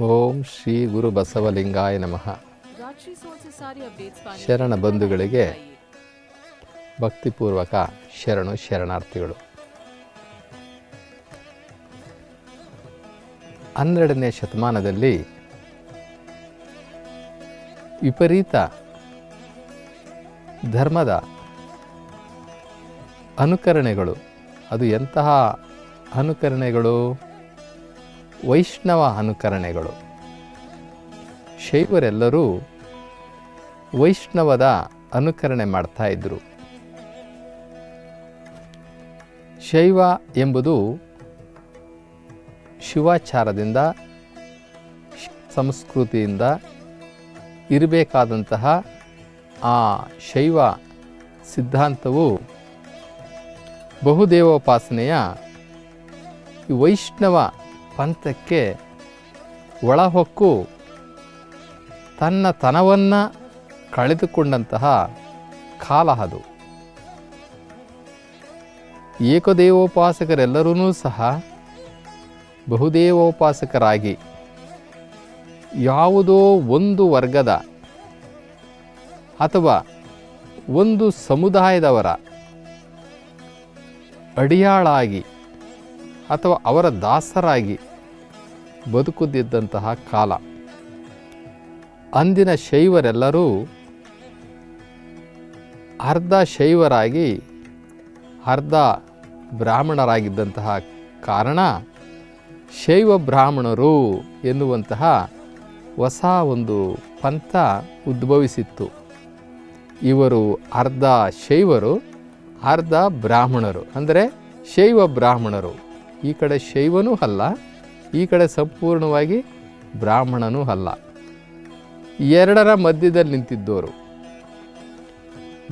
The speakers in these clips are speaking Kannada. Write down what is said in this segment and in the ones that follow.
ಓಂ ಶ್ರೀ ಗುರು ಬಸವಲಿಂಗಾಯ ನಮಃ. ಶರಣ ಬಂಧುಗಳಿಗೆ ಭಕ್ತಿಪೂರ್ವಕ ಶರಣು ಶರಣಾರ್ಥಿಗಳು. ಹನ್ನೆರಡನೇ ಶತಮಾನದಲ್ಲಿ ವಿಪರೀತ ಧರ್ಮದ ಅನುಕರಣೆಗಳು. ಅದು ಎಂತಹ ಅನುಕರಣೆಗಳು? ವೈಷ್ಣವ ಅನುಕರಣೆಗಳು. ಶೈವರೆಲ್ಲರೂ ವೈಷ್ಣವದ ಅನುಕರಣೆ ಮಾಡ್ತಾ ಇದ್ದರು ಶೈವ ಎಂಬುದು ಶಿವಾಚಾರದಿಂದ, ಸಂಸ್ಕೃತಿಯಿಂದ ಇರಬೇಕಾದಂತಹ ಆ ಶೈವ ಸಿದ್ಧಾಂತವು ಬಹುದೇವೋಪಾಸನೆಯ ವೈಷ್ಣವ ಪಂಥಕ್ಕೆ ಒಳಹೊಕ್ಕು ತನ್ನ ತನವನ್ನು ಕಳೆದುಕೊಂಡಂತಹ ಕಾಲ ಅದು. ಏಕದೇವೋಪಾಸಕರೆಲ್ಲರೂ ಸಹ ಬಹುದೇವೋಪಾಸಕರಾಗಿ ಯಾವುದೋ ಒಂದು ವರ್ಗದ ಅಥವಾ ಒಂದು ಸಮುದಾಯದವರ ಅಡಿಯಾಳಾಗಿ ಅಥವಾ ಅವರ ದಾಸರಾಗಿ ಬದುಕುತ್ತಿದ್ದಂತಹ ಕಾಲ. ಅಂದಿನ ಶೈವರೆಲ್ಲರೂ ಅರ್ಧ ಶೈವರಾಗಿ, ಅರ್ಧ ಬ್ರಾಹ್ಮಣರಾಗಿದ್ದಂತಹ ಕಾರಣ ಶೈವ ಬ್ರಾಹ್ಮಣರು ಎನ್ನುವಂತಹ ಹೊಸ ಒಂದು ಪಂಥ ಉದ್ಭವಿಸಿತ್ತು. ಇವರು ಅರ್ಧ ಶೈವರು, ಅರ್ಧ ಬ್ರಾಹ್ಮಣರು. ಅಂದರೆ ಶೈವ ಬ್ರಾಹ್ಮಣರು. ಈ ಕಡೆ ಶೈವನೂ ಅಲ್ಲ, ಈ ಕಡೆ ಸಂಪೂರ್ಣವಾಗಿ ಬ್ರಾಹ್ಮಣನೂ ಅಲ್ಲ. ಎರಡರ ಮಧ್ಯದಲ್ಲಿ ನಿಂತಿದ್ದವರು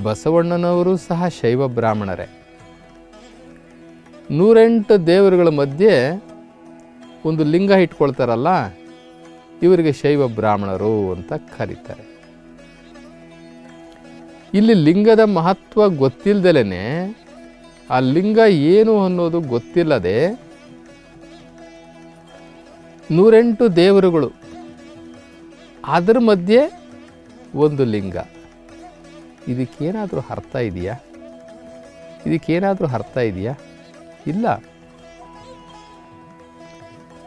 ಬಸವಣ್ಣನವರು ಸಹ ಶೈವ ಬ್ರಾಹ್ಮಣರೇ. ನೂರೆಂಟು ದೇವರುಗಳ ಮಧ್ಯೆ ಒಂದು ಲಿಂಗ ಇಟ್ಕೊಳ್ತಾರಲ್ಲ, ಇವರಿಗೆ ಶೈವ ಬ್ರಾಹ್ಮಣರು ಅಂತ ಕರೀತಾರೆ. ಇಲ್ಲಿ ಲಿಂಗದ ಮಹತ್ವ ಗೊತ್ತಿಲ್ಲದಲೇ ಆ ಲಿಂಗ ಏನು ಅನ್ನೋದು ಗೊತ್ತಿಲ್ಲದೆ ನೂರೆಂಟು ದೇವರುಗಳು ಅದರ ಮಧ್ಯೆ ಒಂದು ಲಿಂಗ. ಇದಕ್ಕೇನಾದರೂ ಅರ್ಥ ಇದೆಯಾ? ಇದಕ್ಕೇನಾದರೂ ಅರ್ಥ ಇದೆಯಾ? ಇಲ್ಲ.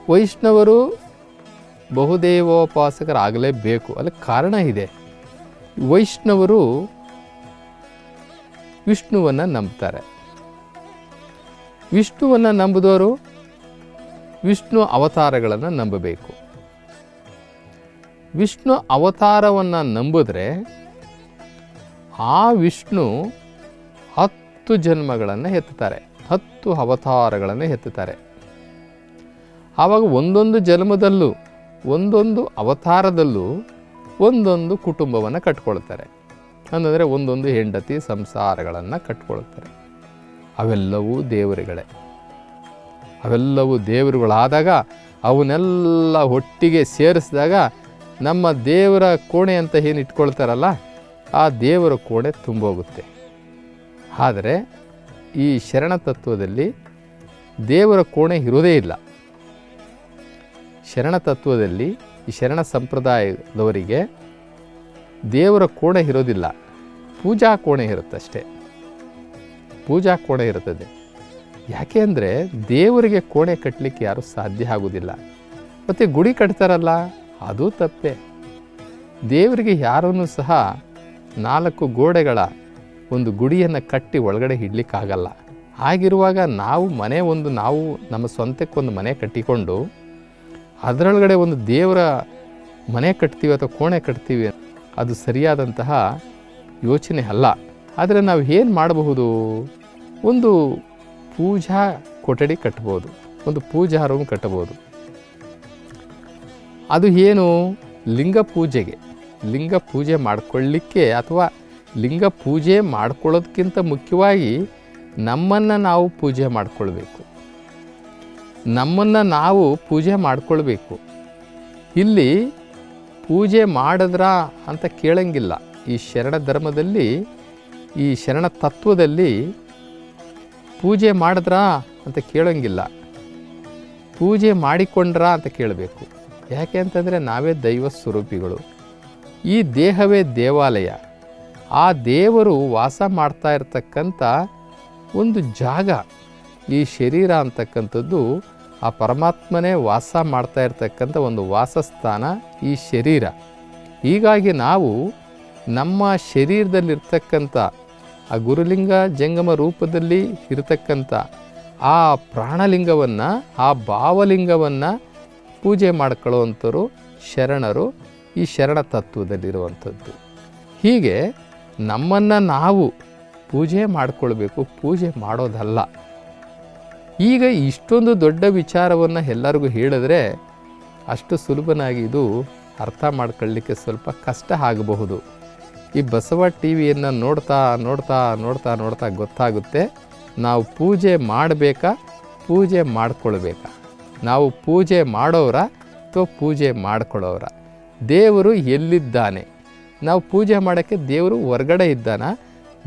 ವೈಷ್ಣವರು ಬಹುದೇವೋಪಾಸಕರಾಗಲೇಬೇಕು. ಅಲ್ಲಿ ಕಾರಣ ಇದೆ. ವೈಷ್ಣವರು ವಿಷ್ಣುವನ್ನು ನಂಬ್ತಾರೆ. ವಿಷ್ಣುವನ್ನು ನಂಬಿದವರು? ವಿಷ್ಣು ಅವತಾರಗಳನ್ನು ನಂಬಬೇಕು. ವಿಷ್ಣು ಅವತಾರವನ್ನು ನಂಬಿದ್ರೆ ಆ ವಿಷ್ಣು ಹತ್ತು ಜನ್ಮಗಳನ್ನು ಎತ್ತುತ್ತಾರೆ ಹತ್ತು ಅವತಾರಗಳನ್ನು ಎತ್ತುತ್ತಾರೆ ಆವಾಗ ಒಂದೊಂದು ಜನ್ಮದಲ್ಲೂ, ಒಂದೊಂದು ಅವತಾರದಲ್ಲೂ ಒಂದೊಂದು ಕುಟುಂಬವನ್ನು ಕಟ್ಕೊಳ್ತಾರೆ. ಅಂದರೆ ಒಂದೊಂದು ಹೆಂಡತಿ ಸಂಸಾರಗಳನ್ನು ಕಟ್ಕೊಳ್ತಾರೆ. ಅವೆಲ್ಲವೂ ದೇವರುಗಳೇ. ಅವೆಲ್ಲವೂ ದೇವರುಗಳಾದಾಗ ಅವನ್ನೆಲ್ಲ ಒಟ್ಟಿಗೆ ಸೇರಿಸಿದಾಗ ನಮ್ಮ ದೇವರ ಕೋಣೆ ಅಂತ ಏನು ಇಟ್ಕೊಳ್ತಾರಲ್ಲ, ಆ ದೇವರ ಕೋಣೆ ತುಂಬೋಗುತ್ತೆ. ಆದರೆ ಈ ಶರಣ ತತ್ವದಲ್ಲಿ ದೇವರ ಕೋಣೆ ಇರೋದೇ ಇಲ್ಲ. ಶರಣ ತತ್ವದಲ್ಲಿ ಈ ಶರಣ ಸಂಪ್ರದಾಯದವರಿಗೆ ದೇವರ ಕೋಣೆ ಇರೋದಿಲ್ಲ, ಪೂಜಾ ಕೋಣೆ ಇರುತ್ತಷ್ಟೇ. ಪೂಜಾ ಕೋಣೆ ಇರುತ್ತದೆ. ಯಾಕೆ ಅಂದರೆ ದೇವರಿಗೆ ಕೋಣೆ ಕಟ್ಟಲಿಕ್ಕೆ ಯಾರೂ ಸಾಧ್ಯ ಆಗೋದಿಲ್ಲ ಮತ್ತು ಗುಡಿ ಕಟ್ತಾರಲ್ಲ, ಅದು ತಪ್ಪೆ. ದೇವರಿಗೆ ಯಾರೂ ಸಹ ನಾಲ್ಕು ಗೋಡೆಗಳ ಒಂದು ಗುಡಿಯನ್ನು ಕಟ್ಟಿ ಒಳಗಡೆ ಇಡ್ಲಿಕ್ಕಾಗಲ್ಲ. ಹಾಗಿರುವಾಗ ನಾವು ಮನೆ ಒಂದು, ನಾವು ನಮ್ಮ ಸ್ವಂತಕ್ಕೊಂದು ಮನೆ ಕಟ್ಟಿಕೊಂಡು, ಅದರೊಳಗಡೆ ಒಂದು ದೇವರ ಮನೆ ಕಟ್ತೀವಿ ಅಥವಾ ಕೋಣೆ ಕಟ್ತೀವಿ, ಅದು ಸರಿಯಾದಂತಹ ಯೋಚನೆ ಅಲ್ಲ. ಆದರೆ ನಾವು ಏನು ಮಾಡಬಹುದು? ಒಂದು ಪೂಜಾ ಕೊಠಡಿ ಕಟ್ಬೋದು, ಒಂದು ಪೂಜಾ ರೂಮ್ ಕಟ್ಟಬಹುದು ಅದು ಏನು? ಲಿಂಗ ಪೂಜೆಗೆ. ಲಿಂಗ ಪೂಜೆ ಮಾಡಿಕೊಳ್ಳಿಕ್ಕೆ ಅಥವಾ ಲಿಂಗ ಪೂಜೆ ಮಾಡ್ಕೊಳ್ಳೋದಕ್ಕಿಂತ ಮುಖ್ಯವಾಗಿ ನಮ್ಮನ್ನು ನಾವು ಪೂಜೆ ಮಾಡಿಕೊಳ್ಬೇಕು. ನಮ್ಮನ್ನು ನಾವು ಪೂಜೆ ಮಾಡಿಕೊಳ್ಬೇಕು. ಇಲ್ಲಿ ಪೂಜೆ ಮಾಡಿದ್ರ ಅಂತ ಕೇಳಂಗಿಲ್ಲ. ಈ ಶರಣ ಧರ್ಮದಲ್ಲಿ, ಈ ಶರಣ ತತ್ವದಲ್ಲಿ ಪೂಜೆ ಮಾಡಿದ್ರಾ ಅಂತ ಕೇಳೋಂಗಿಲ್ಲ. ಪೂಜೆ ಮಾಡಿಕೊಂಡ್ರಾ ಅಂತ ಕೇಳಬೇಕು. ಯಾಕೆ ಅಂತಂದರೆ ನಾವೇ ದೈವ ಸ್ವರೂಪಿಗಳು. ಈ ದೇಹವೇ ದೇವಾಲಯ. ಆ ದೇವರು ವಾಸ ಮಾಡ್ತಾ ಇರತಕ್ಕಂಥ ಒಂದು ಜಾಗ. ಈ ಶರೀರ ಅಂತಕ್ಕಂಥದ್ದು ಆ ಪರಮಾತ್ಮನೇ ವಾಸ ಮಾಡ್ತಾ ಇರತಕ್ಕಂಥ ಒಂದು ವಾಸಸ್ಥಾನ ಈ ಶರೀರ. ಹೀಗಾಗಿ ನಾವು ನಮ್ಮ ಶರೀರದಲ್ಲಿರ್ತಕ್ಕಂಥ ಆ ಗುರುಲಿಂಗ ಜಂಗಮ ರೂಪದಲ್ಲಿ ಇರತಕ್ಕಂಥ ಆ ಪ್ರಾಣಲಿಂಗವನ್ನು, ಆ ಭಾವಲಿಂಗವನ್ನು ಪೂಜೆ ಮಾಡ್ಕೊಳ್ಳುವಂಥವ್ರು ಶರಣರು ಈ ಶರಣ ತತ್ವದಲ್ಲಿರುವಂಥದ್ದು. ಹೀಗೆ ನಮ್ಮನ್ನು ನಾವು ಪೂಜೆ ಮಾಡಿಕೊಳ್ಬೇಕು, ಪೂಜೆ ಮಾಡೋದಲ್ಲ. ಈಗ ಇಷ್ಟೊಂದು ದೊಡ್ಡ ವಿಚಾರವನ್ನು ಎಲ್ಲರಿಗೂ ಹೇಳಿದ್ರೆ ಅಷ್ಟು ಸುಲಭನಾಗಿ ಇದು ಅರ್ಥ ಮಾಡ್ಕೊಳ್ಳಿಕ್ಕೆ ಸ್ವಲ್ಪ ಕಷ್ಟ ಆಗಬಹುದು. ಈ ಬಸವ ಟಿ ವಿಯನ್ನು ನೋಡ್ತಾ ನೋಡ್ತಾ ನೋಡ್ತಾ ನೋಡ್ತಾ ಗೊತ್ತಾಗುತ್ತೆ. ನಾವು ಪೂಜೆ ಮಾಡಬೇಕಾ, ಪೂಜೆ ಮಾಡಿಕೊಳ್ಬೇಕಾ? ನಾವು ಪೂಜೆ ಮಾಡೋರ ಅಥವಾ ಪೂಜೆ ಮಾಡ್ಕೊಳ್ಳೋರ? ದೇವರು ಎಲ್ಲಿದ್ದಾನೆ? ನಾವು ಪೂಜೆ ಮಾಡೋಕ್ಕೆ ದೇವರು ಹೊರಗಡೆ ಇದ್ದಾನ?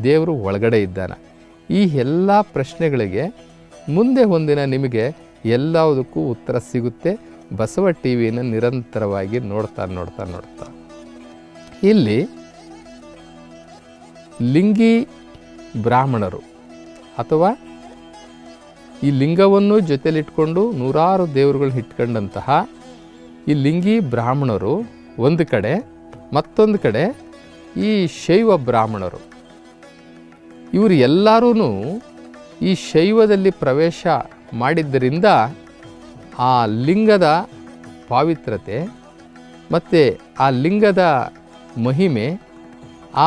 ದೇವರು ಒಳಗಡೆ ಇದ್ದಾನ? ಈ ಎಲ್ಲ ಪ್ರಶ್ನೆಗಳಿಗೆ ಮುಂದೆ ಒಂದಿನ ನಿಮಗೆ ಎಲ್ಲದಕ್ಕೂ ಉತ್ತರ ಸಿಗುತ್ತೆ. ಬಸವ ಟಿ ವಿಯನ್ನು ನಿರಂತರವಾಗಿ ನೋಡ್ತಾ ನೋಡ್ತಾ ನೋಡ್ತಾ. ಇಲ್ಲಿ ಲಿಂಗಿ ಬ್ರಾಹ್ಮಣರು ಅಥವಾ ಈ ಲಿಂಗವನ್ನು ಜೊತೆಯಲ್ಲಿಟ್ಕೊಂಡು ನೂರಾರು ದೇವರುಗಳನ್ನ ಇಟ್ಕೊಂಡಂತಹ ಈ ಲಿಂಗಿ ಬ್ರಾಹ್ಮಣರು ಒಂದು ಕಡೆ, ಮತ್ತೊಂದು ಕಡೆ ಈ ಶೈವ ಬ್ರಾಹ್ಮಣರು. ಇವರು ಎಲ್ಲರೂ ಈ ಶೈವದಲ್ಲಿ ಪ್ರವೇಶ ಮಾಡಿದ್ದರಿಂದ ಆ ಲಿಂಗದ ಪಾವಿತ್ರತೆ ಮತ್ತು ಆ ಲಿಂಗದ ಮಹಿಮೆ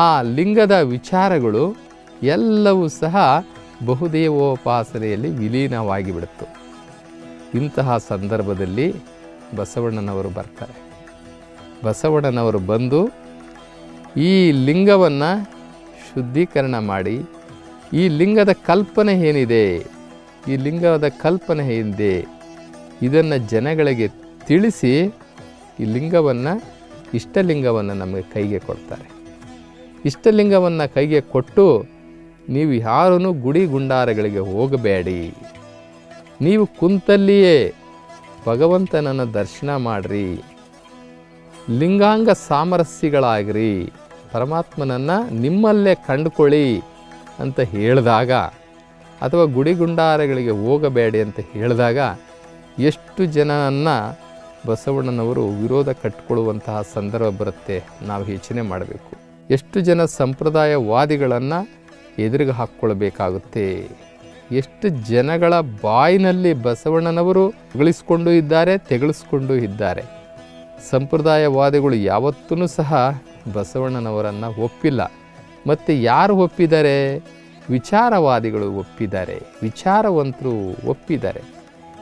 ಆ ಲಿಂಗದ ವಿಚಾರಗಳು ಎಲ್ಲವೂ ಸಹ ಬಹುದೇವೋಪಾಸನೆಯಲ್ಲಿ ವಿಲೀನವಾಗಿ ಬಿಡುತ್ತು ಇಂತಹ ಸಂದರ್ಭದಲ್ಲಿ ಬಸವಣ್ಣನವರು ಬರ್ತಾರೆ. ಬಸವಣ್ಣನವರು ಬಂದು ಈ ಲಿಂಗವನ್ನು ಶುದ್ಧೀಕರಣ ಮಾಡಿ, ಈ ಲಿಂಗದ ಕಲ್ಪನೆ ಏನಿದೆ, ಈ ಲಿಂಗದ ಕಲ್ಪನೆ ಏನಿದೆ, ಇದನ್ನು ಜನಗಳಿಗೆ ತಿಳಿಸಿ ಈ ಲಿಂಗವನ್ನು, ಇಷ್ಟಲಿಂಗವನ್ನು ನಮಗೆ ಕೈಗೆ ಕೊಡ್ತಾರೆ. ಇಷ್ಟಲಿಂಗವನ್ನು ಕೈಗೆ ಕೊಟ್ಟು ನೀವು ಯಾರೂ ಗುಡಿ ಗುಂಡಾರಗಳಿಗೆ ಹೋಗಬೇಡಿ. ನೀವು ಕುಂತಲ್ಲಿಯೇ ಭಗವಂತನನ್ನು ದರ್ಶನ ಮಾಡಿರಿ. ಲಿಂಗಾಂಗ ಸಾಮರಸ್ಯಗಳಾಗಿರಿ. ಪರಮಾತ್ಮನನ್ನು ನಿಮ್ಮಲ್ಲೇ ಕಂಡುಕೊಳ್ಳಿ ಅಂತ ಹೇಳಿದಾಗ ಅಥವಾ ಗುಡಿ ಗುಂಡಾರಗಳಿಗೆ ಹೋಗಬೇಡಿ ಅಂತ ಹೇಳಿದಾಗ ಎಷ್ಟು ಜನನನ್ನು ಬಸವಣ್ಣನವರು ವಿರೋಧ ಕಟ್ಟಿಕೊಳ್ಳುವಂತಹ ಸಂದರ್ಭ ಬರುತ್ತೆ, ನಾವು ಯೋಚನೆ ಮಾಡಬೇಕು. ಎಷ್ಟು ಜನ ಸಂಪ್ರದಾಯವಾದಿಗಳನ್ನು ಎದುರಿಗೆ ಹಾಕ್ಕೊಳ್ಬೇಕಾಗುತ್ತೆ? ಎಷ್ಟು ಜನಗಳ ಬಾಯಿನಲ್ಲಿ ಬಸವಣ್ಣನವರು ಹೊಗಳಿಸ್ಕೊಂಡು ಇದ್ದಾರೆ, ತೆಗಳಿಸ್ಕೊಂಡು ಇದ್ದಾರೆ? ಸಂಪ್ರದಾಯವಾದಿಗಳು ಯಾವತ್ತೂ ಸಹ ಬಸವಣ್ಣನವರನ್ನು ಒಪ್ಪಿಲ್ಲ. ಮತ್ತು ಯಾರು ಒಪ್ಪಿದ್ದಾರೆ ವಿಚಾರವಾದಿಗಳು ಒಪ್ಪಿದ್ದಾರೆ ವಿಚಾರವಂತರು ಒಪ್ಪಿದ್ದಾರೆ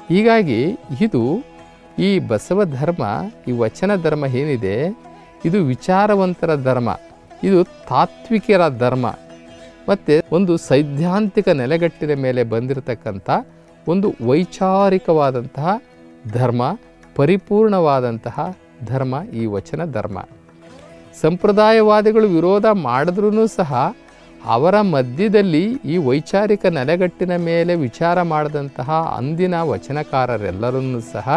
ಹೀಗಾಗಿ ಇದು ಈ ಬಸವ ಧರ್ಮ, ಈ ವಚನ ಧರ್ಮ ಏನಿದೆ? ಇದು ವಿಚಾರವಂತರ ಧರ್ಮ. ಇದು ತಾತ್ವಿಕರ ಧರ್ಮ. ಮತ್ತು ಒಂದು ಸೈದ್ಧಾಂತಿಕ ನೆಲೆಗಟ್ಟಿನ ಮೇಲೆ ಬಂದಿರತಕ್ಕಂಥ ಒಂದು ವೈಚಾರಿಕವಾದಂತಹ ಧರ್ಮ, ಪರಿಪೂರ್ಣವಾದಂತಹ ಧರ್ಮ ಈ ವಚನ ಧರ್ಮ. ಸಂಪ್ರದಾಯವಾದಿಗಳು ವಿರೋಧ ಮಾಡಿದ್ರೂ ಸಹ ಅವರ ಮಧ್ಯದಲ್ಲಿ ಈ ವೈಚಾರಿಕ ನೆಲೆಗಟ್ಟಿನ ಮೇಲೆ ವಿಚಾರ ಮಾಡಿದಂತಹ ಅಂದಿನ ವಚನಕಾರರೆಲ್ಲರನ್ನೂ ಸಹ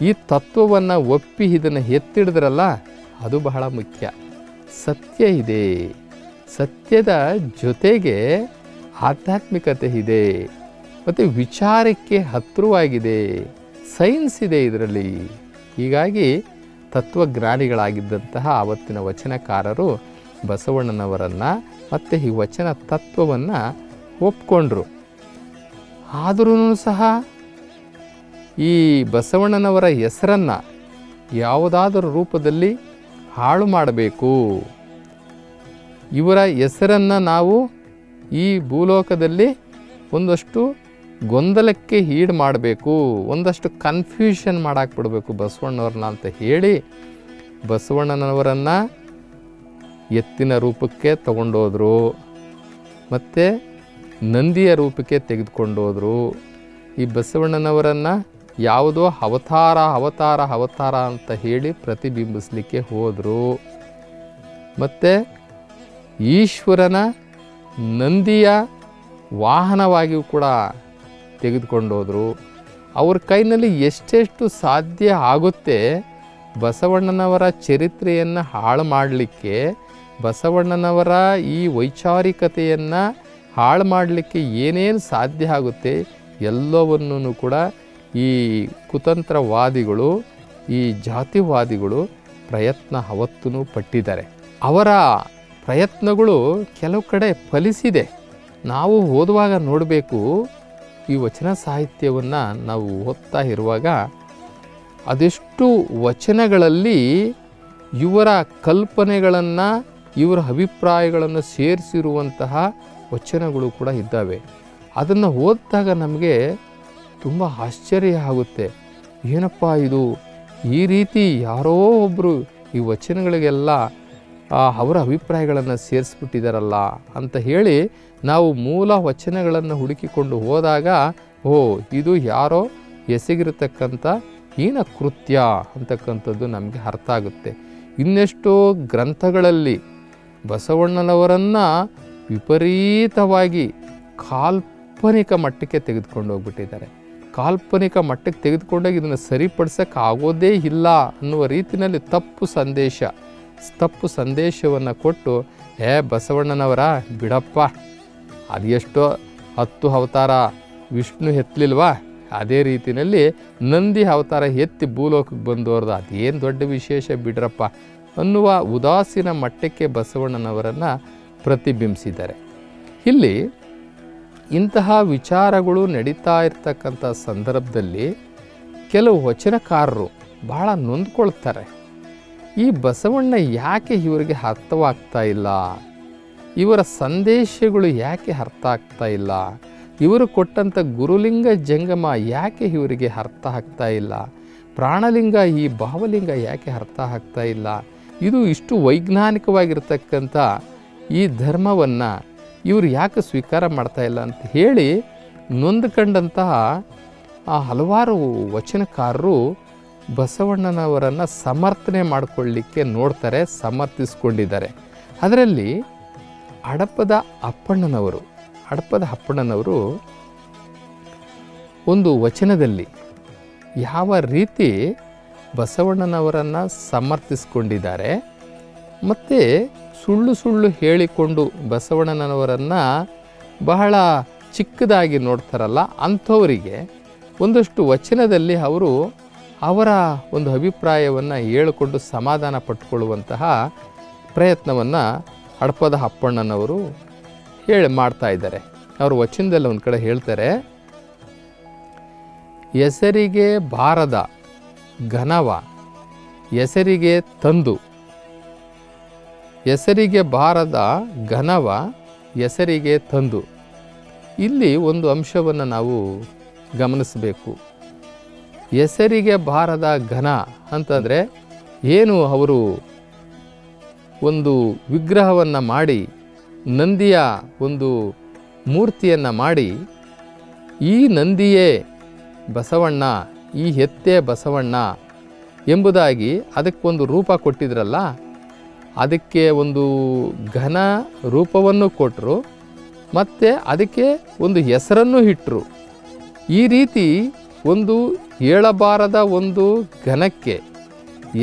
ಈ ತತ್ವವನ್ನು ಒಪ್ಪಿ ಇದನ್ನು ಎತ್ತಿಡಿದ್ರಲ್ಲ, ಅದು ಬಹಳ ಮುಖ್ಯ. ಸತ್ಯ ಇದೆ. ಸತ್ಯದ ಜೊತೆಗೆ ಆಧ್ಯಾತ್ಮಿಕತೆ ಇದೆ. ಮತ್ತು ವಿಚಾರಕ್ಕೆ ಹತ್ತಿರವಾಗಿದೆ. ಸೈನ್ಸ್ ಇದೆ ಇದರಲ್ಲಿ. ಹೀಗಾಗಿ ತತ್ವಜ್ಞಾನಿಗಳಾಗಿದ್ದಂತಹ ಆವತ್ತಿನ ವಚನಕಾರರು ಬಸವಣ್ಣನವರನ್ನು ಮತ್ತು ಈ ವಚನ ತತ್ವವನ್ನು ಒಪ್ಕೊಂಡ್ರು. ಆದರೂ ಸಹ ಈ ಬಸವಣ್ಣನವರ ಹೆಸರನ್ನು ಯಾವುದಾದರೂ ರೂಪದಲ್ಲಿ ಹಾಳು ಮಾಡಬೇಕು. ಇವರ ಹೆಸರನ್ನು ನಾವು ಈ ಭೂಲೋಕದಲ್ಲಿ ಒಂದಷ್ಟು ಗೊಂದಲಕ್ಕೆ ಈಡು ಮಾಡಬೇಕು. ಒಂದಷ್ಟು ಕನ್ಫ್ಯೂಷನ್ ಮಾಡಾಕ್ಬಿಡ್ಬೇಕು ಬಸವಣ್ಣವ್ರನ್ನ ಅಂತ ಹೇಳಿ ಬಸವಣ್ಣನವರನ್ನು ಎತ್ತಿನ ರೂಪಕ್ಕೆ ತಗೊಂಡೋದ್ರು. ಮತ್ತು ನಂದಿಯ ರೂಪಕ್ಕೆ ತೆಗೆದುಕೊಂಡೋದ್ರು. ಈ ಬಸವಣ್ಣನವರನ್ನು ಯಾವುದೋ ಅವತಾರ ಅವತಾರ ಅವತಾರ ಅಂತ ಹೇಳಿ ಪ್ರತಿಬಿಂಬಿಸಲಿಕ್ಕೆ ಹೋದರು. ಮತ್ತು ಈಶ್ವರನ ನಂದಿಯ ವಾಹನವಾಗಿಯೂ ಕೂಡ ತೆಗೆದುಕೊಂಡೋದ್ರು ಅವ್ರ ಕೈನಲ್ಲಿ ಎಷ್ಟೆಷ್ಟು ಸಾಧ್ಯ ಆಗುತ್ತೆ ಬಸವಣ್ಣನವರ ಚರಿತ್ರೆಯನ್ನು ಹಾಳು ಮಾಡಲಿಕ್ಕೆ, ಬಸವಣ್ಣನವರ ಈ ವೈಚಾರಿಕತೆಯನ್ನು ಹಾಳು ಮಾಡಲಿಕ್ಕೆ ಏನೇನು ಸಾಧ್ಯ ಆಗುತ್ತೆ ಎಲ್ಲವನ್ನೂ ಕೂಡ ಈ ಕುತಂತ್ರವಾದಿಗಳು, ಈ ಜಾತಿವಾದಿಗಳು ಪ್ರಯತ್ನ ಅವತ್ತೂ ಪಟ್ಟಿದ್ದಾರೆ. ಅವರ ಪ್ರಯತ್ನಗಳು ಕೆಲವು ಕಡೆ ಫಲಿಸಿದೆ. ನಾವು ಓದುವಾಗ ನೋಡಬೇಕು, ಈ ವಚನ ಸಾಹಿತ್ಯವನ್ನು ನಾವು ಓದ್ತಾ ಇರುವಾಗ ಅದೆಷ್ಟು ವಚನಗಳಲ್ಲಿ ಇವರ ಕಲ್ಪನೆಗಳನ್ನು, ಇವರ ಅಭಿಪ್ರಾಯಗಳನ್ನು ಸೇರಿಸಿರುವಂತಹ ವಚನಗಳು ಕೂಡ ಇದ್ದಾವೆ. ಅದನ್ನು ಓದಿದಾಗ ನಮಗೆ ತುಂಬ ಆಶ್ಚರ್ಯ ಆಗುತ್ತೆ. ಏನಪ್ಪ ಇದು? ಈ ರೀತಿ ಯಾರೋ ಒಬ್ಬರು ಈ ವಚನಗಳಿಗೆಲ್ಲ ಅವರ ಅಭಿಪ್ರಾಯಗಳನ್ನು ಸೇರಿಸ್ಬಿಟ್ಟಿದಾರಲ್ಲ ಅಂತ ಹೇಳಿ ನಾವು ಮೂಲ ವಚನಗಳನ್ನು ಹುಡುಕಿಕೊಂಡು ಹೋದಾಗ, ಓ, ಇದು ಯಾರೋ ಎಸಗಿರತಕ್ಕಂಥ ಹೀನ ಕೃತ್ಯ ಅಂತಕ್ಕಂಥದ್ದು ನಮಗೆ ಅರ್ಥ ಆಗುತ್ತೆ. ಇನ್ನೆಷ್ಟೋ ಗ್ರಂಥಗಳಲ್ಲಿ ಬಸವಣ್ಣನವರನ್ನು ವಿಪರೀತವಾಗಿ ಕಾಲ್ಪನಿಕ ಮಟ್ಟಕ್ಕೆ ತೆಗೆದುಕೊಂಡು ಹೋಗ್ಬಿಟ್ಟಿದ್ದಾರೆ. ಕಾಲ್ಪನಿಕ ಮಟ್ಟಕ್ಕೆ ತೆಗೆದುಕೊಂಡಾಗ ಇದನ್ನು ಸರಿಪಡಿಸೋಕೆ ಆಗೋದೇ ಇಲ್ಲ ಅನ್ನುವ ರೀತಿಯಲ್ಲಿ ತಪ್ಪು ಸಂದೇಶ, ತಪ್ಪು ಸಂದೇಶವನ್ನು ಕೊಟ್ಟು, ಏ ಬಸವಣ್ಣನವರ, ಬಿಡಪ್ಪ ಅದು ಎಷ್ಟೋ ಹತ್ತು ಅವತಾರ ವಿಷ್ಣು ಎತ್ತಲಿಲ್ವಾ? ಅದೇ ರೀತಿಯಲ್ಲಿ ನಂದಿ ಅವತಾರ ಎತ್ತಿ ಭೂಲೋಕಕ್ಕೆ ಬಂದವ್ರದ್ದು ಅದೇನು ದೊಡ್ಡ ವಿಶೇಷ ಬಿಡ್ರಪ್ಪ? ಅನ್ನುವ ಉದಾಸೀನ ಮಟ್ಟಕ್ಕೆ ಬಸವಣ್ಣನವರನ್ನು ಪ್ರತಿಬಿಂಬಿಸಿದ್ದಾರೆ. ಇಲ್ಲಿ ಇಂತಹ ವಿಚಾರಗಳು ನಡೀತಾ ಇರ್ತಕ್ಕಂಥ ಸಂದರ್ಭದಲ್ಲಿ ಕೆಲವು ವಚನಕಾರರು ಭಾಳ ನೊಂದ್ಕೊಳ್ತಾರೆ. ಈ ಬಸವಣ್ಣ ಯಾಕೆ ಇವರಿಗೆ ಅರ್ಥವಾಗ್ತಾ ಇಲ್ಲ? ಇವರ ಸಂದೇಶಗಳು ಯಾಕೆ ಅರ್ಥ ಆಗ್ತಾ ಇಲ್ಲ? ಇವರು ಕೊಟ್ಟಂಥ ಗುರುಲಿಂಗ ಜಂಗಮ ಯಾಕೆ ಇವರಿಗೆ ಅರ್ಥ ಆಗ್ತಾ ಇಲ್ಲ? ಪ್ರಾಣಲಿಂಗ ಈ ಭಾವಲಿಂಗ ಯಾಕೆ ಅರ್ಥ ಆಗ್ತಾ ಇಲ್ಲ? ಇದು ಇಷ್ಟು ವೈಜ್ಞಾನಿಕವಾಗಿರ್ತಕ್ಕಂಥ ಈ ಧರ್ಮವನ್ನು ಇವರು ಯಾಕೆ ಸ್ವೀಕಾರ ಮಾಡ್ತಾ ಇಲ್ಲ ಅಂತ ಹೇಳಿ ನೊಂದ್ಕೊಂಡಂತಹ ಆ ಹಲವಾರು ವಚನಕಾರರು ಬಸವಣ್ಣನವರನ್ನು ಸಮರ್ಥನೆ ಮಾಡಿಕೊಳ್ಳಿಕ್ಕೆ ನೋಡ್ತಾರೆ, ಸಮರ್ಥಿಸ್ಕೊಂಡಿದ್ದಾರೆ. ಅದರಲ್ಲಿ ಹಡಪದ ಅಪ್ಪಣ್ಣನವರು ಹಡಪದ ಅಪ್ಪಣ್ಣನವರು ಒಂದು ವಚನದಲ್ಲಿ ಯಾವ ರೀತಿ ಬಸವಣ್ಣನವರನ್ನು ಸಮರ್ಥಿಸ್ಕೊಂಡಿದ್ದಾರೆ, ಮತ್ತು ಸುಳ್ಳು ಸುಳ್ಳು ಹೇಳಿಕೊಂಡು ಬಸವಣ್ಣನವರನ್ನು ಬಹಳ ಚಿಕ್ಕದಾಗಿ ನೋಡ್ತಾರಲ್ಲ ಅಂಥವರಿಗೆ ಒಂದಷ್ಟು ವಚನದಲ್ಲಿ ಅವರು ಅವರ ಒಂದು ಅಭಿಪ್ರಾಯವನ್ನು ಹೇಳಿಕೊಂಡು ಸಮಾಧಾನ ಪಟ್ಟುಕೊಳ್ಳುವಂತಹ ಪ್ರಯತ್ನವನ್ನು ಹಡಪದ ಅಪ್ಪಣ್ಣನವರು ಹೇಳಿ ಮಾಡ್ತಾ ಇದ್ದಾರೆ. ಅವರು ವಚನದಲ್ಲಿ ಒಂದು ಕಡೆ ಹೇಳ್ತಾರೆ, ಹೆಸರಿಗೆ ಬಾರದ ಘನವ, ಹೆಸರಿಗೆ ತಂದು ಹೆಸರಿಗೆ ಬಾರದ ಘನವ ಹೆಸರಿಗೆ ತಂದು. ಇಲ್ಲಿ ಒಂದು ಅಂಶವನ್ನು ನಾವು ಗಮನಿಸಬೇಕು. ಹೆಸರಿಗೆ ಬಾರದ ಘನ ಅಂತಂದರೆ ಏನು ಅವರು ಒಂದು ವಿಗ್ರಹವನ್ನು ಮಾಡಿ, ನಂದಿಯ ಒಂದು ಮೂರ್ತಿಯನ್ನು ಮಾಡಿ, ಈ ನಂದಿಯೇ ಬಸವಣ್ಣ, ಈ ಹೆತ್ತೆ ಬಸವಣ್ಣ ಎಂಬುದಾಗಿ ಅದಕ್ಕೊಂದು ರೂಪ ಕೊಟ್ಟಿದ್ರಲ್ಲ ಅದಕ್ಕೆ ಒಂದು ಘನ ರೂಪವನ್ನು ಕೊಟ್ಟರು ಮತ್ತು ಅದಕ್ಕೆ ಒಂದು ಹೆಸರನ್ನು ಇಟ್ಟರು ಈ ರೀತಿ ಒಂದು ಹೇಳಬಾರದ ಒಂದು ಘನಕ್ಕೆ,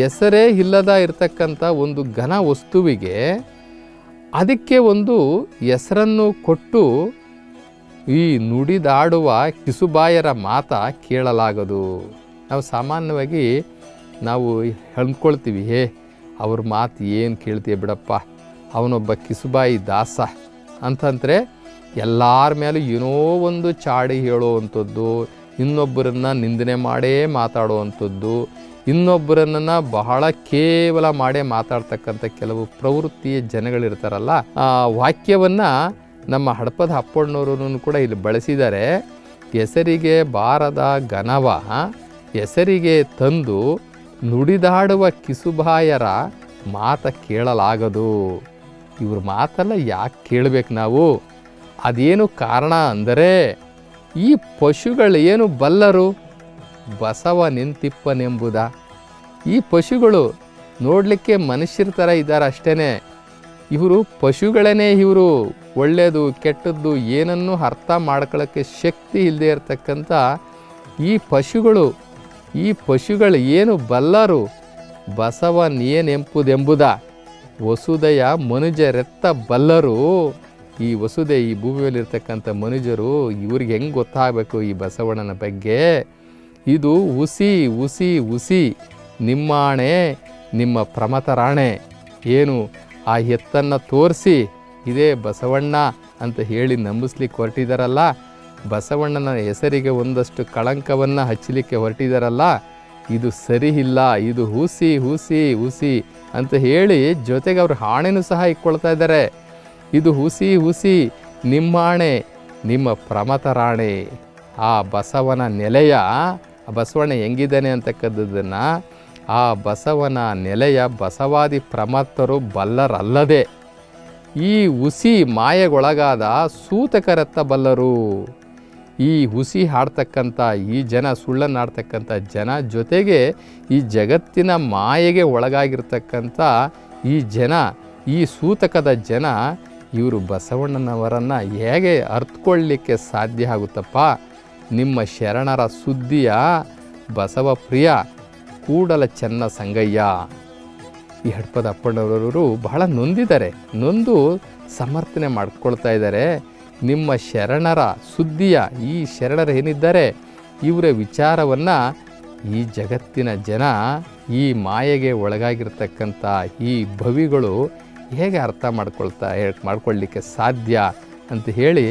ಹೆಸರೇ ಇಲ್ಲದ ಇರತಕ್ಕಂಥ ಒಂದು ಘನ ವಸ್ತುವಿಗೆ ಅದಕ್ಕೆ ಒಂದು ಹೆಸರನ್ನು ಕೊಟ್ಟು ಈ ನುಡಿದಾಡುವ ಕಿಸುಬಾಯರ ಮಾತ ಕೇಳಲಾಗದು. ನಾವು ಸಾಮಾನ್ಯವಾಗಿ ನಾವು ಅಂದ್ಕೊಳ್ತೀವಿ ಹೇ ಅವ್ರ ಮಾತು ಏನು ಕೇಳ್ತೀಯ ಬಿಡಪ್ಪ? ಅವನೊಬ್ಬ ಕಿಸುಬಾಯಿ ದಾಸ. ಅಂತಂದರೆ ಎಲ್ಲರ ಮೇಲೂ ಏನೋ ಒಂದು ಚಾಡಿ ಹೇಳುವಂಥದ್ದು, ಇನ್ನೊಬ್ಬರನ್ನು ನಿಂದನೆ ಮಾಡೇ ಮಾತಾಡುವಂಥದ್ದು, ಇನ್ನೊಬ್ಬರನ್ನ ಬಹಳ ಕೇವಲ ಮಾಡೇ ಮಾತಾಡ್ತಕ್ಕಂಥ ಕೆಲವು ಪ್ರವೃತ್ತಿಯ ಜನಗಳಿರ್ತಾರಲ್ಲ, ಆ ವಾಕ್ಯವನ್ನು ನಮ್ಮ ಹಡಪದ ಅಪ್ಪಣ್ಣವರು ಕೂಡ ಇಲ್ಲಿ ಬಳಸಿದ್ದಾರೆ. ಹೆಸರಿಗೆ ಬಾರದ ಘನವ, ಹೆಸರಿಗೆ ತಂದು ನುಡಿದಾಡುವ ಕಿಸುಬಾಯರ ಮಾತ ಕೇಳಲಾಗದು. ಇವ್ರ ಮಾತಲ್ಲ ಯಾಕೆ ಕೇಳಬೇಕು ನಾವು? ಅದೇನು ಕಾರಣ ಅಂದರೆ, ಈ ಪಶುಗಳು ಏನು ಬಲ್ಲರು? ಬಸವ ನಿಂತಿಪ್ಪನೆಂಬುದ. ಈ ಪಶುಗಳು ನೋಡಲಿಕ್ಕೆ ಮನುಷ್ಯರ ಥರ ಇದ್ದಾರೆ ಅಷ್ಟೇ ಇವರು ಪಶುಗಳೇ ಇವರು ಒಳ್ಳೆಯದು ಕೆಟ್ಟದ್ದು ಏನನ್ನೂ ಅರ್ಥ ಮಾಡ್ಕೊಳ್ಳೋಕ್ಕೆ ಶಕ್ತಿ ಇಲ್ಲದೆ ಇರತಕ್ಕಂಥ ಈ ಪಶುಗಳು ಈ ಪಶುಗಳು ಏನು ಬಲ್ಲರು? ಬಸವನೇನೆಂಪುದೆಂಬುದ ವಸುದೆಯ ಮನುಜರೆತ್ತ ಬಲ್ಲರು? ಈ ವಸುದೆ ಈ ಭೂಮಿಯಲ್ಲಿರ್ತಕ್ಕಂಥ ಮನುಜರು ಇವ್ರಿಗೆ ಹೆಂಗೆ ಗೊತ್ತಾಗಬೇಕು ಈ ಬಸವಣ್ಣನ ಬಗ್ಗೆ? ಇದು ಉಸಿ ಉಸಿ ಹುಸಿ ನಿಮ್ಮಾಣೆ, ನಿಮ್ಮ ಪ್ರಮತರಾಣೆ. ಏನು ಆ ಎತ್ತನ್ನು ತೋರಿಸಿ, ಇದೇ ಬಸವಣ್ಣ ಅಂತ ಹೇಳಿ ನಂಬಿಸ್ಲಿಕ್ಕೆ ಹೊರಟಿದಾರಲ್ಲ ಬಸವಣ್ಣನ ಹೆಸರಿಗೆ ಒಂದಷ್ಟು ಕಳಂಕವನ್ನು ಹಚ್ಚಲಿಕ್ಕೆ ಹೊರಟಿದಾರಲ್ಲ, ಇದು ಸರಿ ಇಲ್ಲ ಇದು ಹುಸಿ ಹುಸಿ ಹುಸಿ ಅಂತ ಹೇಳಿ ಜೊತೆಗೆ ಅವರು ಹಾಣೆನೂ ಸಹ ಇಟ್ಕೊಳ್ತಾ ಇದ್ದಾರೆ. ಇದು ಹುಸಿ ಹುಸಿ ನಿಮ್ಮಾಣೆ ನಿಮ್ಮ ಪ್ರಮತರಾಣೆ ಆ ಬಸವನ ನೆಲೆಯ ಬಸವಣ್ಣ ಹೆಂಗಿದ್ದಾನೆ ಅಂತಕ್ಕಂಥದ್ದನ್ನು, ಆ ಬಸವನ ನೆಲೆಯ ಬಸವಾದಿ ಪ್ರಮತ್ತರು ಬಲ್ಲರಲ್ಲದೆ. ಈ ಹುಸಿ ಮಾಯಗೊಳಗಾದ ಸೂತಕರತ್ತ ಬಲ್ಲರು. ಈ ಹುಸಿ ಹಾಡ್ತಕ್ಕಂಥ, ಈ ಜನ ಸುಳ್ಳನ್ನು ಆಡ್ತಕ್ಕಂಥ ಜನ ಜೊತೆಗೆ ಈ ಜಗತ್ತಿನ ಮಾಯೆಗೆ ಒಳಗಾಗಿರ್ತಕ್ಕಂಥ ಈ ಜನ, ಈ ಸೂತಕದ ಜನ, ಇವರು ಬಸವಣ್ಣನವರನ್ನು ಹೇಗೆ ಅರ್ಥಕೊಳ್ಳಿಕ್ಕೆ ಸಾಧ್ಯ ಆಗುತ್ತಪ್ಪ? ನಿಮ್ಮ ಶರಣರ ಸುದ್ದಿಯ ಬಸವ ಪ್ರಿಯ ಕೂಡಲ ಚೆನ್ನ ಸಂಗಯ್ಯ. ಈ ಹಡ್ಪದ ಅಪ್ಪಣ್ಣವರವರು ಬಹಳ ನೊಂದಿದ್ದಾರೆ, ನೊಂದು ಸಮರ್ಥನೆ ಮಾಡ್ಕೊಳ್ತಾ ಇದ್ದಾರೆ. ನಿಮ್ಮ ಶರಣರ ಸುದ್ದಿಯ ಈ ಶರಣರು ಏನಿದ್ದಾರೆ ಇವರ ವಿಚಾರವನ್ನು ಈ ಜಗತ್ತಿನ ಜನ ಈ ಮಾಯೆಗೆ ಒಳಗಾಗಿರ್ತಕ್ಕಂಥ ಈ ಭವಿಗಳು ಹೇಗೆ ಅರ್ಥ ಮಾಡ್ಕೊಳ್ತಾ ಮಾಡ್ಕೊಳ್ಳಿಕ್ಕೆ ಸಾಧ್ಯ ಅಂತ ಹೇಳಿ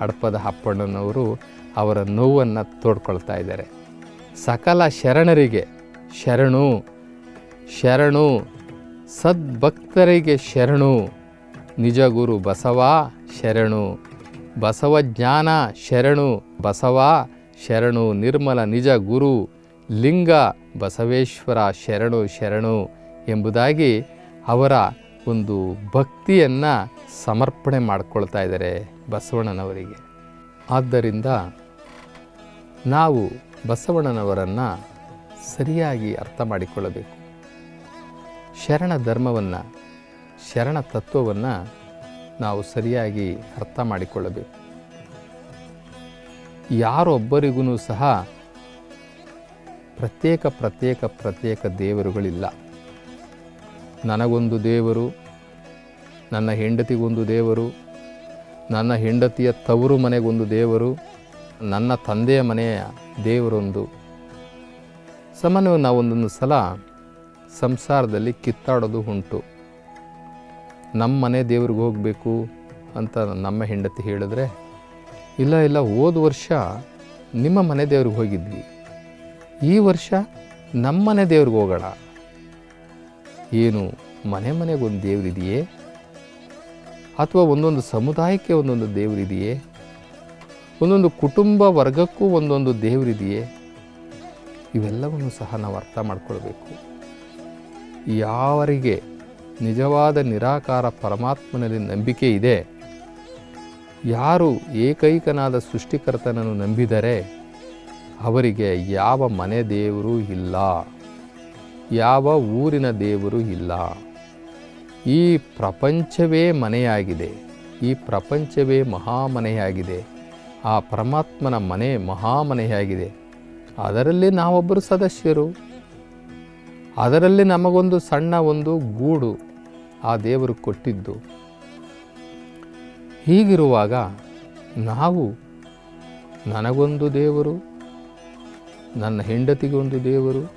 ಹಡಪದ ಅಪ್ಪಣ್ಣನವರು ಅವರ ನೋವನ್ನು ತೋಡ್ಕೊಳ್ತಾ ಇದ್ದಾರೆ. ಸಕಲ ಶರಣರಿಗೆ ಶರಣು ಶರಣು, ಸದ್ಭಕ್ತರಿಗೆ ಶರಣು, ನಿಜಗುರು ಬಸವ ಶರಣು. ಬಸವಜ್ಞಾನ ಶರಣು ಬಸವ ಶರಣು ನಿರ್ಮಲ ನಿಜ ಗುರು ಲಿಂಗ ಬಸವೇಶ್ವರ ಶರಣು ಶರಣು ಎಂಬುದಾಗಿ ಅವರ ಒಂದು ಭಕ್ತಿಯನ್ನು ಸಮರ್ಪಣೆ ಮಾಡಿಕೊಳ್ತಾ ಇದ್ದಾರೆ ಬಸವಣ್ಣನವರಿಗೆ. ಆದ್ದರಿಂದ ನಾವು ಬಸವಣ್ಣನವರನ್ನು ಸರಿಯಾಗಿ ಅರ್ಥ ಮಾಡಿಕೊಳ್ಳಬೇಕು. ಶರಣ ಧರ್ಮವನ್ನು, ಶರಣ ತತ್ವವನ್ನು ನಾವು ಸರಿಯಾಗಿ ಅರ್ಥ ಮಾಡಿಕೊಳ್ಳಬೇಕು. ಯಾರೊಬ್ಬರಿಗೂ ಸಹ ಪ್ರತ್ಯೇಕ ಪ್ರತ್ಯೇಕ ಪ್ರತ್ಯೇಕ ದೇವರುಗಳಿಲ್ಲ. ನನಗೊಂದು ದೇವರು, ನನ್ನ ಹೆಂಡತಿಗೊಂದು ದೇವರು, ನನ್ನ ಹೆಂಡತಿಯ ತವರು ಮನೆಗೊಂದು ದೇವರು, ನನ್ನ ತಂದೆಯ ಮನೆಯ ದೇವರೊಂದು. ಸಾಮಾನ್ಯವಾಗಿ ನಾವು ಒಂದೊಂದು ಸಲ ಸಂಸಾರದಲ್ಲಿ ಕಿತ್ತಾಡೋದು ಉಂಟು. ನಮ್ಮ ಮನೆ ದೇವ್ರಿಗೆ ಹೋಗಬೇಕು ಅಂತ ನಮ್ಮ ಹೆಂಡತಿ ಹೇಳಿದ್ರೆ, ಇಲ್ಲ ಇಲ್ಲ, ಹೋದ ವರ್ಷ ನಿಮ್ಮ ಮನೆ ದೇವ್ರಿಗೆ ಹೋಗಿದ್ವಿ. ಈ ವರ್ಷ ನಮ್ಮ ಮನೆ ದೇವ್ರಿಗೆ ಹೋಗೋಣ. ಏನು, ಮನೆ ಮನೆಗೊಂದು ದೇವರಿದೆಯೇ ಅಥವಾ ಒಂದೊಂದು ಸಮುದಾಯಕ್ಕೆ ಒಂದೊಂದು ದೇವರಿದೆಯೇ ಒಂದೊಂದು ಕುಟುಂಬ ವರ್ಗಕ್ಕೂ ಒಂದೊಂದು ದೇವರಿದೆಯೇ ಇವೆಲ್ಲವನ್ನು ಸಹ ನಾವು ಅರ್ಥ ಮಾಡ್ಕೊಳ್ಬೇಕು. ಯಾವರಿಗೆ ನಿಜವಾದ ನಿರಾಕಾರ ಪರಮಾತ್ಮನಲ್ಲಿ ನಂಬಿಕೆ ಇದೆ. ಯಾರು ಏಕೈಕನಾದ ಸೃಷ್ಟಿಕರ್ತನನ್ನು ನಂಬಿದರೆ ಅವರಿಗೆ ಯಾವ ಮನೆ ದೇವರು ಇಲ್ಲ. ಯಾವ ಊರಿನ ದೇವರು ಇಲ್ಲ. ಈ ಪ್ರಪಂಚವೇ ಮನೆಯಾಗಿದೆ. ಈ ಪ್ರಪಂಚವೇ ಮಹಾಮನೆಯಾಗಿದೆ. ಆ ಪರಮಾತ್ಮನ ಮನೆ ಮಹಾಮನೆಯಾಗಿದೆ. ಅದರಲ್ಲಿ ನಾವೊಬ್ಬರು ಸದಸ್ಯರು. ಅದರಲ್ಲಿ ನಮಗೊಂದು ಸಣ್ಣ ಒಂದು ಗೂಡು. ಆ ದೇವರು ಕೊಟ್ಟಿದ್ದು. ಹೀಗಿರುವಾಗ ನಾವು ನನಗೊಂದು ದೇವರು, ನನ್ನ ಹೆಂಡತಿಗೊಂದು ದೇವರು,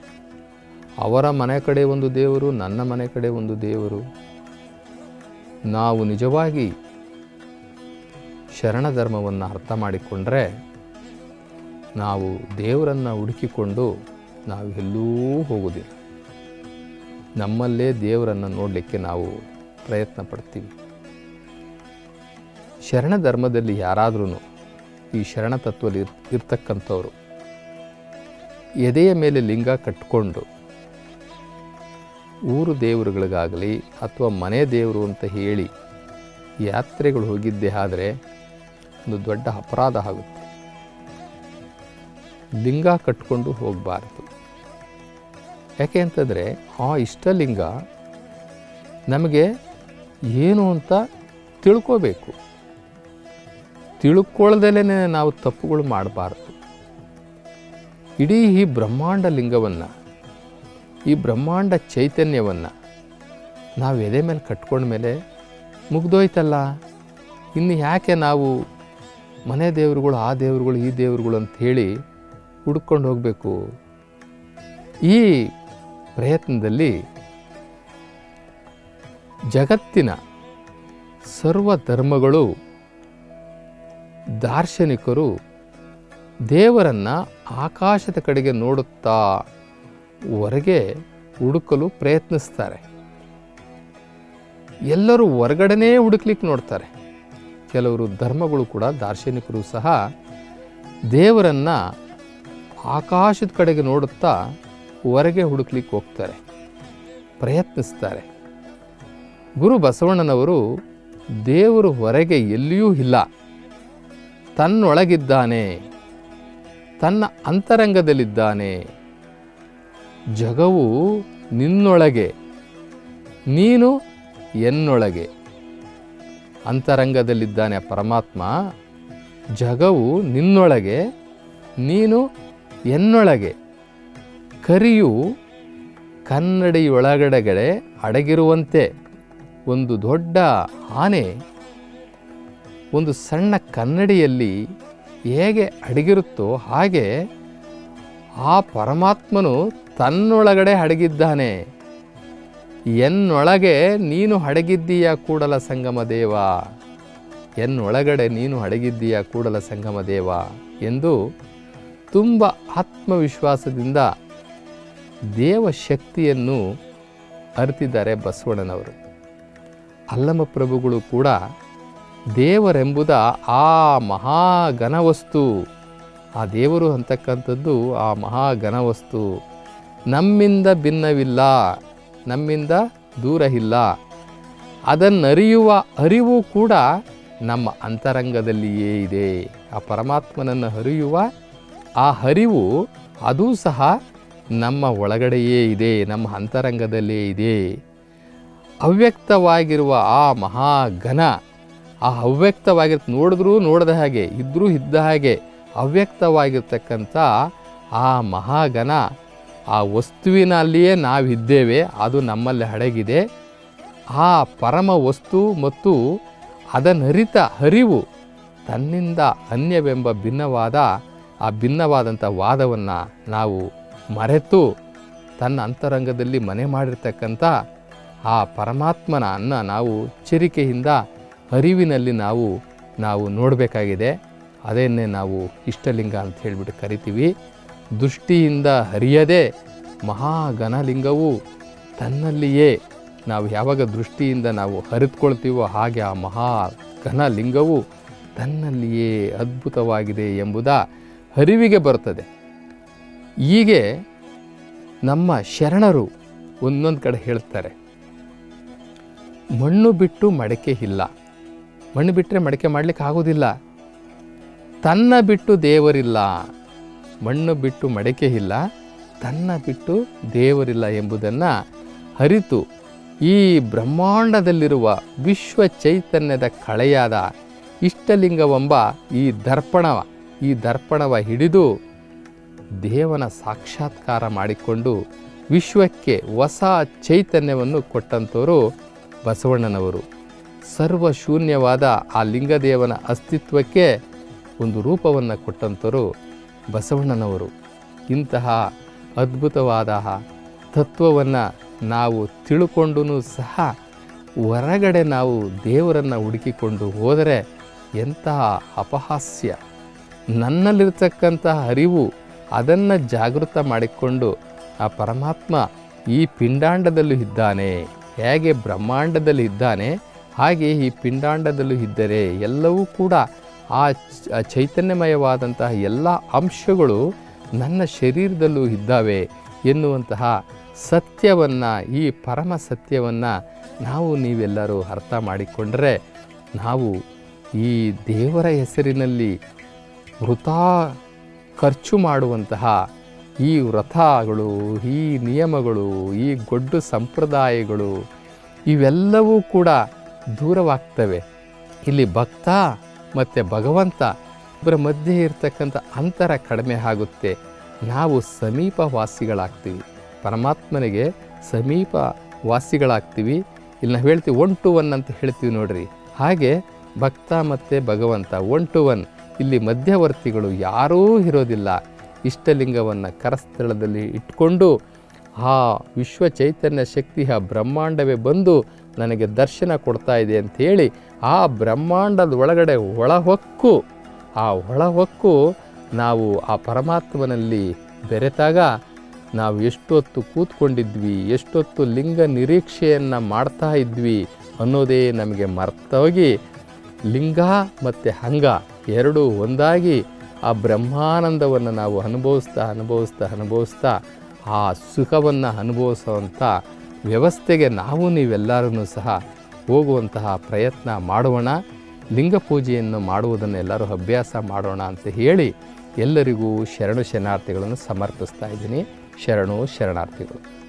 ಅವರ ಮನೆ ಕಡೆ ಒಂದು ದೇವರು, ನನ್ನ ಮನೆ ಕಡೆ ಒಂದು ದೇವರು. ನಾವು ನಿಜವಾಗಿ ಶರಣ ಧರ್ಮವನ್ನು ಅರ್ಥ ಮಾಡಿಕೊಂಡ್ರೆ ನಾವು ದೇವರನ್ನು ಹುಡುಕಿಕೊಂಡು ನಾವು ಎಲ್ಲೂ ಹೋಗೋದಿಲ್ಲ ನಮ್ಮಲ್ಲೇ ದೇವರನ್ನು ನೋಡಲಿಕ್ಕೆ ನಾವು ಪ್ರಯತ್ನ ಪಡ್ತೀವಿ ಶರಣ ಧರ್ಮದಲ್ಲಿ ಯಾರಾದ್ರೂ ಈ ಶರಣ ತತ್ವದಲ್ಲಿ ಇರ್, ಇರ್ತಕ್ಕಂಥವ್ರು, ಎದೆಯ ಮೇಲೆ ಲಿಂಗ ಕಟ್ಕೊಂಡು ಊರು ದೇವರುಗಳಿಗಾಗಲಿ ಅಥವಾ ಮನೆ ದೇವರು ಅಂತ ಹೇಳಿ ಯಾತ್ರೆಗಳು ಹೋಗಿದ್ದೇ ಆದರೆ ಒಂದು ದೊಡ್ಡ ಅಪರಾಧ ಆಗುತ್ತೆ. ಲಿಂಗ ಕಟ್ಕೊಂಡು ಹೋಗಬಾರ್ದು. ಯಾಕೆ ಅಂತಂದರೆ ಆ ಇಷ್ಟಲಿಂಗ ನಮಗೆ ಏನು ಅಂತ ತಿಳ್ಕೋಬೇಕು. ತಿಳ್ಕೊಳ್ದಲೇ ನಾವು ತಪ್ಪುಗಳು ಮಾಡಬಾರ್ದು. ಇಡೀ ಈ ಬ್ರಹ್ಮಾಂಡ ಲಿಂಗವನ್ನು, ಈ ಬ್ರಹ್ಮಾಂಡ ಚೈತನ್ಯವನ್ನು ನಾವು ಎದೆ ಮೇಲೆ ಕಟ್ಕೊಂಡ ಮೇಲೆ ಮುಗ್ದೋಯ್ತಲ್ಲ? ಇನ್ನು ಯಾಕೆ ನಾವು ಮನೆ ದೇವರುಗಳು, ಆ ದೇವರುಗಳು, ಈ ದೇವರುಗಳು ಅಂತ ಹೇಳಿ ಹುಡ್ಕೊಂಡು ಹೋಗಬೇಕು? ಈ ಪ್ರಯತ್ನದಲ್ಲಿ ಜಗತ್ತಿನ ಸರ್ವ ಧರ್ಮಗಳು ದಾರ್ಶನಿಕರು ದೇವರನ್ನು ಆಕಾಶದ ಕಡೆಗೆ ನೋಡುತ್ತಾ ಹೊರಗೆ ಹುಡುಕಲು ಪ್ರಯತ್ನಿಸ್ತಾರೆ. ಎಲ್ಲರೂ ಹೊರಗಡೆನೇ ಹುಡುಕ್ಲಿಕ್ಕೆ ನೋಡ್ತಾರೆ. ಕೆಲವರು ಧರ್ಮಗಳು ಕೂಡ ದಾರ್ಶನಿಕರು ಸಹ ದೇವರನ್ನು ಆಕಾಶದ ಕಡೆಗೆ ನೋಡುತ್ತಾ ಹೊರಗೆ ಹುಡುಕ್ಲಿಕ್ಕೆ ಹೋಗ್ತಾರೆ, ಪ್ರಯತ್ನಿಸ್ತಾರೆ. ಗುರು ಬಸವಣ್ಣನವರು ದೇವರು ಹೊರಗೆ ಎಲ್ಲಿಯೂ ಇಲ್ಲ. ತನ್ನೊಳಗಿದ್ದಾನೆ, ತನ್ನ ಅಂತರಂಗದಲ್ಲಿದ್ದಾನೆ. ಜಗವು ನಿನ್ನೊಳಗೆ, ನೀನು ಎನ್ನೊಳಗೆ. ಅಂತರಂಗದಲ್ಲಿದ್ದಾನೆ ಪರಮಾತ್ಮ, ಜಗವು ನಿನ್ನೊಳಗೆ, ನೀನು ಎನ್ನೊಳಗೆ. ಕರಿಯು ಕನ್ನಡಿಯೊಳಗಡೆಗಡೆ ಅಡಗಿರುವಂತೆ ಒಂದು ದೊಡ್ಡ ಆನೆ ಒಂದು ಸಣ್ಣ ಕನ್ನಡಿಯಲ್ಲಿ ಹೇಗೆ ಅಡಗಿರುತ್ತೋ ಹಾಗೆ ಆ ಪರಮಾತ್ಮನು ತನ್ನೊಳಗಡೆ ಅಡಗಿದ್ದಾನೆ. ಎನ್ನೊಳಗೆ ನೀನು ಅಡಗಿದ್ದೀಯ ಕೂಡಲ ಸಂಗಮ ದೇವ. ಎನ್ನೊಳಗಡೆ ನೀನು ಅಡಗಿದ್ದೀಯ ಕೂಡಲ ಸಂಗಮ ದೇವ ಎಂದು ತುಂಬ ಆತ್ಮವಿಶ್ವಾಸದಿಂದ ದೇವ ಶಕ್ತಿಯನ್ನು ಅರಿತಿದ್ದಾರೆ ಬಸವಣ್ಣನವರು. ಅಲ್ಲಮ ಪ್ರಭುಗಳು ಕೂಡ ದೇವರೆಂಬುದ ಆ ಮಹಾಘನವಸ್ತು ಆ ದೇವರು ಅಂತಕ್ಕಂಥದ್ದು ಆ ಮಹಾಘನವಸ್ತು ನಮ್ಮಿಂದ ಭಿನ್ನವಿಲ್ಲ, ನಮ್ಮಿಂದ ದೂರ ಇಲ್ಲ ಅದನ್ನರಿಯುವ ಅರಿವು ಕೂಡ ನಮ್ಮ ಅಂತರಂಗದಲ್ಲಿಯೇ ಇದೆ. ಆ ಪರಮಾತ್ಮನನ್ನು ಹರಿಯುವ ಆ ಹರಿವು ಅದೂ ಸಹ ನಮ್ಮ ಒಳಗಡೆಯೇ ಇದೆ, ನಮ್ಮ ಅಂತರಂಗದಲ್ಲೇ ಇದೆ. ಅವ್ಯಕ್ತವಾಗಿರುವ ಆ ಮಹಾಘನ, ಆ ಅವ್ಯಕ್ತವಾಗಿರ್ತ, ನೋಡಿದ್ರೂ ನೋಡದ ಹಾಗೆ ಇದ್ದರೂ ಇದ್ದ ಹಾಗೆ ಅವ್ಯಕ್ತವಾಗಿರ್ತಕ್ಕಂಥ ಆ ಮಹಾಘನ, ಆ ವಸ್ತುವಿನಲ್ಲಿಯೇ ನಾವಿದ್ದೇವೆ, ಅದು ನಮ್ಮಲ್ಲಿ ಅಡಗಿದೆ ಆ ಪರಮ ವಸ್ತು ಮತ್ತು ಅದನ್ನರಿತ ಹರಿವು ತನ್ನಿಂದ ಅನ್ಯವೆಂಬ ಭಿನ್ನವಾದ, ಆ ಭಿನ್ನವಾದಂಥ ವಾದವನ್ನು ನಾವು ಮರೆತು ತನ್ನ ಅಂತರಂಗದಲ್ಲಿ ಮನೆ ಮಾಡಿರ್ತಕ್ಕಂಥ ಆ ಪರಮಾತ್ಮನ ಅನ್ನ ನಾವು ಎಚ್ಚರಿಕೆಯಿಂದ ಅರಿವಿನಲ್ಲಿ ನಾವು ನಾವು ನೋಡಬೇಕಾಗಿದೆ. ಅದನ್ನೇ ನಾವು ಇಷ್ಟಲಿಂಗ ಅಂತ ಹೇಳಿಬಿಟ್ಟು ಕರಿತೀವಿ. ದೃಷ್ಟಿಯಿಂದ ಹರಿಯದೆ ಮಹಾಘನಲಿಂಗವು ತನ್ನಲ್ಲಿಯೇ ನಾವು ಯಾವಾಗ ದೃಷ್ಟಿಯಿಂದ ನಾವು ಹರಿದುಕೊಳ್ತೀವೋ ಹಾಗೆ ಆ ಮಹಾ ಘನಲಿಂಗವು ತನ್ನಲ್ಲಿಯೇ ಅದ್ಭುತವಾಗಿದೆ ಎಂಬುದ ಅರಿವಿಗೆ ಬರ್ತದೆ ಹೀಗೆ ನಮ್ಮ ಶರಣರು ಒಂದೊಂದು ಕಡೆ ಹೇಳ್ತಾರೆ. ಮಣ್ಣು ಬಿಟ್ಟು ಮಡಕೆ ಇಲ್ಲ. ಮಣ್ಣು ಬಿಟ್ಟರೆ ಮಡಕೆ ಮಾಡಲಿಕ್ಕೆ ಆಗೋದಿಲ್ಲ. ತನ್ನ ಬಿಟ್ಟು ದೇವರಿಲ್ಲ. ಮಣ್ಣು ಬಿಟ್ಟು ಮಡಕೆ ಇಲ್ಲ. ತನ್ನ ಬಿಟ್ಟು ದೇವರಿಲ್ಲ ಎಂಬುದನ್ನು ಅರಿತು ಈ ಬ್ರಹ್ಮಾಂಡದಲ್ಲಿರುವ ವಿಶ್ವ ಚೈತನ್ಯದ ಕಳೆಯಾದ ಇಷ್ಟಲಿಂಗವೆಂಬ ಈ ದರ್ಪಣವ ಈ ದರ್ಪಣವ ಹಿಡಿದು ದೇವನ ಸಾಕ್ಷಾತ್ಕಾರ ಮಾಡಿಕೊಂಡು ವಿಶ್ವಕ್ಕೆ ಹೊಸ ಚೈತನ್ಯವನ್ನು ಕೊಟ್ಟಂಥವರು ಬಸವಣ್ಣನವರು. ಸರ್ವಶೂನ್ಯವಾದ ಆ ಲಿಂಗದೇವನ ಅಸ್ತಿತ್ವಕ್ಕೆ ಒಂದು ರೂಪವನ್ನು ಕೊಟ್ಟಂಥವರು ಬಸವಣ್ಣನವರು. ಇಂತಹ ಅದ್ಭುತವಾದ ತತ್ವವನ್ನು ನಾವು ತಿಳ್ಕೊಂಡು ಸಹ ಹೊರಗಡೆ ನಾವು ದೇವರನ್ನು ಹುಡುಕಿಕೊಂಡು ಹೋದರೆ ಎಂತಹ ಅಪಹಾಸ್ಯ. ನನ್ನಲ್ಲಿರ್ತಕ್ಕಂತಹ ಅರಿವು ಅದನ್ನು ಜಾಗೃತ ಮಾಡಿಕೊಂಡು ಆ ಪರಮಾತ್ಮ ಈ ಪಿಂಡಾಂಡದಲ್ಲೂ ಇದ್ದಾನೆ, ಹೇಗೆ ಬ್ರಹ್ಮಾಂಡದಲ್ಲಿ ಇದ್ದಾನೆ, ಹಾಗೆ ಈ ಪಿಂಡಾಂಡದಲ್ಲೂ ಇದ್ದರೆ ಎಲ್ಲವೂ ಕೂಡ ಆ ಚೈತನ್ಯಮಯವಾದಂತಹ ಎಲ್ಲ ಅಂಶಗಳು ನನ್ನ ಶರೀರದಲ್ಲೂ ಇದ್ದಾವೆ ಎನ್ನುವಂತಹ ಸತ್ಯವನ್ನು, ಈ ಪರಮ ಸತ್ಯವನ್ನು ನಾವು ನೀವೆಲ್ಲರೂ ಅರ್ಥ ಮಾಡಿಕೊಂಡರೆ ನಾವು ಈ ದೇವರ ಹೆಸರಿನಲ್ಲಿ ವೃಥಾ ಖರ್ಚು ಮಾಡುವಂತಹ ಈ ವ್ರತಗಳು, ಈ ನಿಯಮಗಳು, ಈ ಗೊಡ್ಡು ಸಂಪ್ರದಾಯಗಳು ಇವೆಲ್ಲವೂ ಕೂಡ ದೂರವಾಗ್ತವೆ. ಇಲ್ಲಿ ಭಕ್ತ ಮತ್ತು ಭಗವಂತ ಇಬ್ಬರ ಮಧ್ಯೆ ಇರತಕ್ಕಂಥ ಅಂತರ ಕಡಿಮೆ ಆಗುತ್ತೆ. ನಾವು ಸಮೀಪ ವಾಸಿಗಳಾಗ್ತೀವಿ ಪರಮಾತ್ಮನಿಗೆ ಸಮೀಪ ವಾಸಿಗಳಾಗ್ತೀವಿ ಇಲ್ಲಿ ನಾವು ಹೇಳ್ತೀವಿ ಒನ್ ಟು ಒನ್ ಅಂತ ಹೇಳ್ತೀವಿ ನೋಡ್ರಿ. ಹಾಗೆ ಭಕ್ತ ಮತ್ತು ಭಗವಂತ ಒನ್ ಟು ಒನ್ ಇಲ್ಲಿ ಮಧ್ಯವರ್ತಿಗಳು ಯಾರೂ ಇರೋದಿಲ್ಲ. ಇಷ್ಟಲಿಂಗವನ್ನು ಕರಸ್ಥಳದಲ್ಲಿ ಇಟ್ಕೊಂಡು ಆ ವಿಶ್ವ ಚೈತನ್ಯ ಶಕ್ತಿ, ಆ ಬ್ರಹ್ಮಾಂಡವೇ ಬಂದು ನನಗೆ ದರ್ಶನ ಕೊಡ್ತಾ ಇದೆ ಅಂಥೇಳಿ ಆ ಬ್ರಹ್ಮಾಂಡದ ಒಳಗಡೆ ಒಳಹೊಕ್ಕು, ಆ ಒಳಹೊಕ್ಕು ನಾವು ಆ ಪರಮಾತ್ಮನಲ್ಲಿ ಬೆರೆತಾಗ ನಾವು ಎಷ್ಟೊತ್ತು ಕೂತ್ಕೊಂಡಿದ್ವಿ, ಎಷ್ಟೊತ್ತು ಲಿಂಗ ನಿರೀಕ್ಷೆಯನ್ನು ಮಾಡ್ತಾ ಇದ್ವಿ ಅನ್ನೋದೇ ನಮಗೆ ಮರ್ತೋಗಿ ಲಿಂಗ ಮತ್ತು ಹಂಗ ಎರಡೂ ಒಂದಾಗಿ ಆ ಬ್ರಹ್ಮಾನಂದವನ್ನು ನಾವು ಅನುಭವಿಸ್ತಾ ಅನುಭವಿಸ್ತಾ ಅನುಭವಿಸ್ತಾ ಆ ಸುಖವನ್ನು ಅನುಭವಿಸುವಂಥ ವ್ಯವಸ್ಥೆಗೆ ನಾವು ನೀವೆಲ್ಲರೂ ಸಹ ಹೋಗುವಂತಹ ಪ್ರಯತ್ನ ಮಾಡೋಣ, ಲಿಂಗ ಪೂಜೆಯನ್ನು ಮಾಡುವುದನ್ನು ಎಲ್ಲರೂ ಅಭ್ಯಾಸ ಮಾಡೋಣ ಅಂತ ಹೇಳಿ ಎಲ್ಲರಿಗೂ ಶರಣು ಶರಣಾರ್ಥಿಗಳನ್ನು ಸಮರ್ಪಿಸ್ತಾ ಇದ್ದೀನಿ. ಶರಣು ಶರಣಾರ್ಥಿಗಳು.